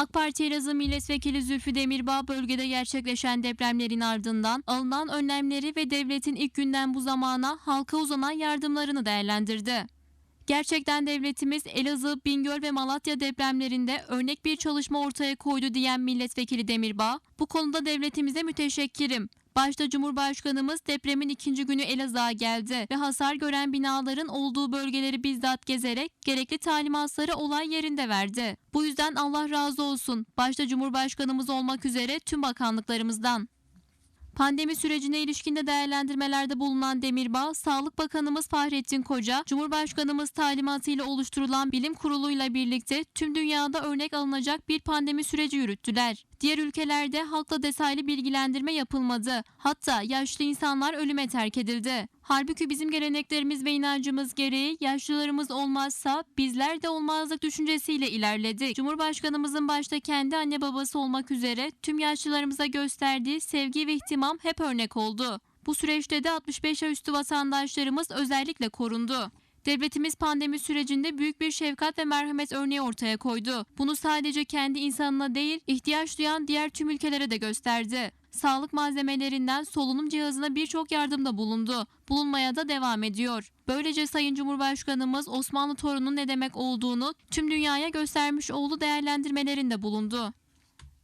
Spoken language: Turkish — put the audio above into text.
AK Parti Elazığ Milletvekili Zülfü Demirbağ bölgede gerçekleşen depremlerin ardından alınan önlemleri ve devletin ilk günden bu zamana halka uzanan yardımlarını değerlendirdi. Gerçekten devletimiz Elazığ, Bingöl ve Malatya depremlerinde örnek bir çalışma ortaya koydu diyen milletvekili Demirbağ, bu konuda devletimize müteşekkirim. Başta Cumhurbaşkanımız depremin ikinci günü Elazığ'a geldi ve hasar gören binaların olduğu bölgeleri bizzat gezerek gerekli talimatları olay yerinde verdi. Bu yüzden Allah razı olsun. Başta Cumhurbaşkanımız olmak üzere tüm bakanlıklarımızdan. Pandemi sürecine ilişkinde değerlendirmelerde bulunan Demirbağ, Sağlık Bakanımız Fahrettin Koca, Cumhurbaşkanımız talimatıyla oluşturulan bilim kuruluyla birlikte tüm dünyada örnek alınacak bir pandemi süreci yürüttüler. Diğer ülkelerde halkla detaylı bilgilendirme yapılmadı. Hatta yaşlı insanlar ölüme terk edildi. Halbuki bizim geleneklerimiz ve inancımız gereği yaşlılarımız olmazsa bizler de olmazlık düşüncesiyle ilerledi. Cumhurbaşkanımızın başta kendi anne babası olmak üzere tüm yaşlılarımıza gösterdiği sevgi ve ihtimam hep örnek oldu. Bu süreçte de 65 yaş üstü vatandaşlarımız özellikle korundu. Devletimiz pandemi sürecinde büyük bir şefkat ve merhamet örneği ortaya koydu. Bunu sadece kendi insanına değil, ihtiyaç duyan diğer tüm ülkelere de gösterdi. Sağlık malzemelerinden solunum cihazına birçok yardımda bulundu. Bulunmaya da devam ediyor. Böylece Sayın Cumhurbaşkanımız Osmanlı torunun ne demek olduğunu tüm dünyaya göstermiş olduğu değerlendirmelerinde bulundu.